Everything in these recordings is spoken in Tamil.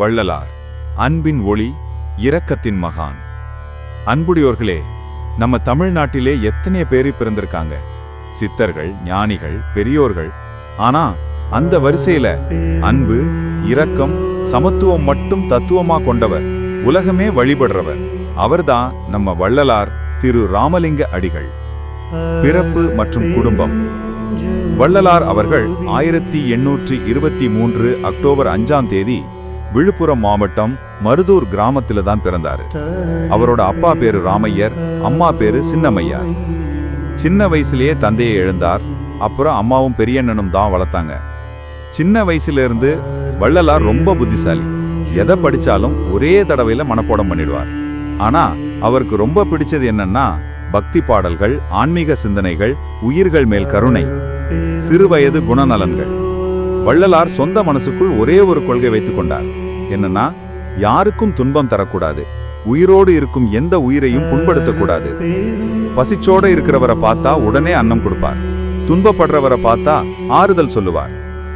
வள்ளலார் அன்பின் ஒளி இரக்கத்தின் மகான். அன்புடையோர்களே நம்ம தமிழ்நாட்டிலே எத்தனை பேர் பிறந்திருக்காங்க? சித்தர்கள் ஞானிகள் பெரியோர்கள். ஆனா அந்த வரிசையில அன்பு இரக்கம் சமத்துவம் மட்டும் தத்துவமா கொண்டவர் உலகமே வழிபடுறவர். அவர்தான் நம்ம வள்ளலார் திரு ராமலிங்க அடிகள். பிறப்பு மற்றும் குடும்பம். வள்ளலார் அவர்கள் ஆயிரத்தி எண்ணூற்றி இருபத்தி மூன்று அக்டோபர் அஞ்சாம் தேதி விழுப்புரம் மாவட்டம் மருதூர் கிராமத்துல தான் பிறந்தாரு. அவரோட அப்பா பேரு ராமையர் அம்மா பேரு சின்னமையார் சின்ன வயசுலயே தந்தையை எழுந்தார் அப்புறம் அம்மாவும் பெரியண்ணனும் தான் வளர்த்தாங்க. சின்ன வயசுல இருந்து வள்ளலார் ரொம்ப புத்திசாலி. எதை படிச்சாலும் ஒரே தடவையில மனப்பாடம் பண்ணிடுவார். ஆனா அவருக்கு ரொம்ப பிடிச்சது என்னன்னா பக்தி பாடல்கள் ஆன்மீக சிந்தனைகள் உயிர்கள் மேல் கருணை சிறுவயது குணநலன்கள். வள்ளலார் சொந்த மனசுக்குள் ஒரே ஒரு கொள்கை வைத்துக் கொண்டார். என்னன்னா யாருக்கும் துன்பம் தரக்கூடாது. உயிரோடு இருக்கும் எந்த உயிரையும் புண்படுத்தக்கூடாது. பசிச்சோட இருக்கிறவரை பார்த்தா உடனே அன்னம் கொடுப்பார். துன்பப்படுறவரை பார்த்தா ஆறுதல் சொல்லுவார்.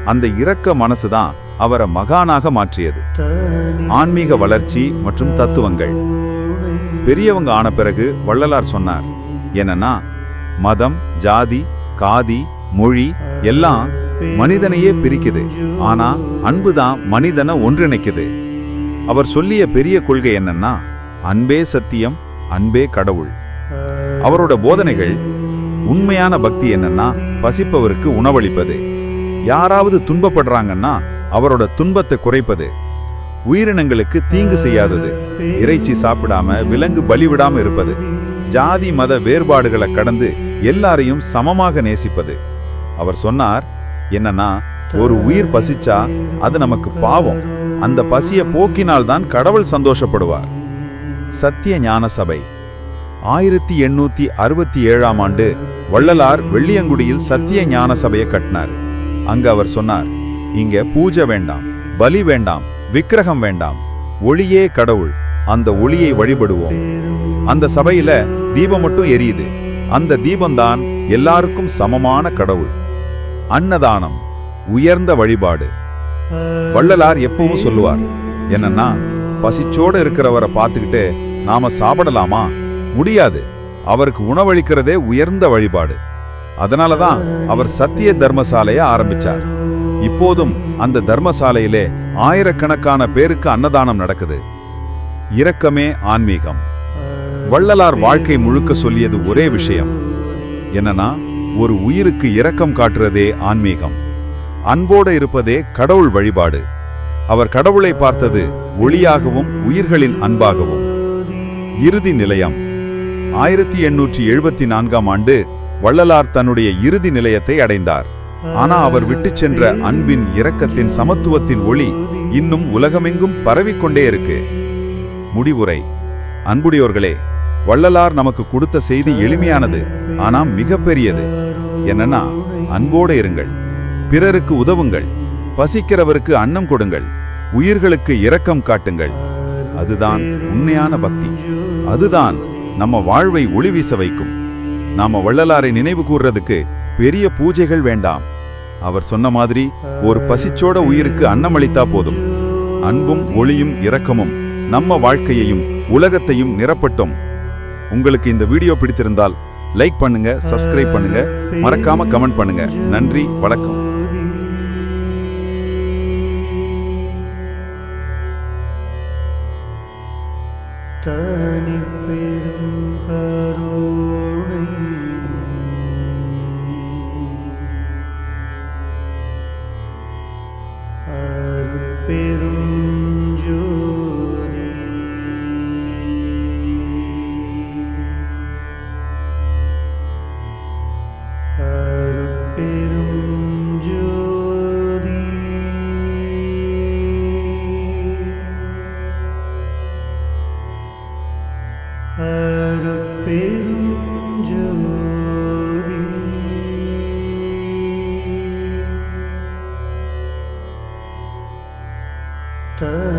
அந்த இரக்க மனசுதான் அவரை மகானாக மாற்றியது. ஆன்மீக வளர்ச்சி மற்றும் தத்துவங்கள். பெரியவங்க ஆன பிறகு வள்ளலார் சொன்னார் என்னன்னா மதம் ஜாதி காதி மொழி எல்லாம் மனிதனையே பிரிக்குது. ஆனா அன்புதான் மனிதனை ஒன்றிணைக்குது. அவர் சொல்லிய பெரிய கொள்கை என்னன்னா அன்பே சத்தியம் அன்பே கடவுள். அவரோட போதனைகள் உண்மையான பக்தி என்னன்னா பசிப்பவருக்கு உணவளிப்பது. யாராவது துன்பப்படுறாங்கன்னா அவரோட துன்பத்தை குறைப்பது. உயிரினங்களுக்கு தீங்கு செய்யாதது. இறைச்சி சாப்பிடாம விலங்கு பலி விடாம இருப்பது. ஜாதி மத வேறுபாடுகளை கடந்து எல்லாரையும் சமமாக நேசிப்பது. அவர் சொன்னார் என்னன்னா ஒரு உயிர் பசிச்சா அது நமக்கு பாவம். அந்த பசியை போக்கினால்தான் கடவுள் சந்தோஷப்படுவார். சத்திய ஞான சபை. ஆயிரத்தி எண்ணூத்தி அறுபத்தி ஏழாம் ஆண்டு வள்ளலார் வெள்ளியங்குடியில் சத்திய ஞான சபையை கட்டினார். அங்க அவர் சொன்னார் இங்க பூஜை வேண்டாம் பலி வேண்டாம் விக்கிரகம் வேண்டாம். ஒளியே கடவுள் அந்த ஒளியை வழிபடுவோம். அந்த சபையில தீபம் மட்டும் எரியுது. அந்த தீபம்தான் எல்லாருக்கும் சமமான கடவுள். அன்னதானம் உயர்ந்த வழிபாடு. வள்ளலார் எப்பவும் சொல்லுவார் என்னன்னா பசிச்சோட இருக்கிறவரை பார்த்துக்கிட்டு நாம சாப்பிடலாமா? முடியாது. அவருக்கு உணவளிக்கிறதே உயர்ந்த வழிபாடு. அதனாலதான் அவர் சத்திய தர்மசாலையை ஆரம்பிச்சார். இப்போதும் அந்த தர்மசாலையிலே ஆயிரக்கணக்கான பேருக்கு அன்னதானம் நடக்குது. இரக்கமே ஆன்மீகம். வள்ளலார் வாழ்க்கை முழுக்க சொல்லியது ஒரே விஷயம். என்னன்னா ஒரு உயிருக்கு இரக்கம் காட்டுறதே ஆன்மீகம். அன்போடு இருப்பதே கடவுள் வழிபாடு. அவர் கடவுளை பார்த்தது ஒளியாகவும் உயிர்களின் அன்பாகவும். இறுதி நிலையம். ஆயிரத்தி எண்ணூற்றி எழுபத்தி நான்காம் ஆண்டு வள்ளலார் தன்னுடைய இறுதி நிலையத்தை அடைந்தார். ஆனா அவர் விட்டு சென்ற அன்பின் இரக்கத்தின் சமத்துவத்தின் ஒளி இன்னும் உலகமெங்கும் பரவிக்கொண்டே இருக்கு. முடிவுரை. அன்புடையோர்களே வள்ளலார் நமக்கு கொடுத்த செய்தி எளிமையானது ஆனால் மிகப்பெரியது. என்னன்னா அன்போடு இருங்கள் பிறருக்கு உதவுங்கள் பசிக்கிறவருக்கு அன்னம் கொடுங்கள் உயிர்களுக்கு இரக்கம் காட்டுங்கள். அதுதான் உண்மையான பக்தி. அதுதான் நம்ம வாழ்வை ஒளி வீச வைக்கும். நாம வள்ளலாரை நினைவு கூர்றதுக்கு பெரிய பூஜைகள் வேண்டாம். அவர் சொன்ன மாதிரி ஒரு பசிச்சோட உயிருக்கு அன்னம் அளித்தா போதும். அன்பும் ஒளியும் இரக்கமும் நம்ம வாழ்க்கையையும் உலகத்தையும் நிரப்பட்டும். உங்களுக்கு இந்த வீடியோ பிடித்திருந்தால் லைக் பண்ணுங்க சப்ஸ்கிரைப் பண்ணுங்க. மறக்காம கமெண்ட் பண்ணுங்க. நன்றி வணக்கம். தனி பெரும் தனி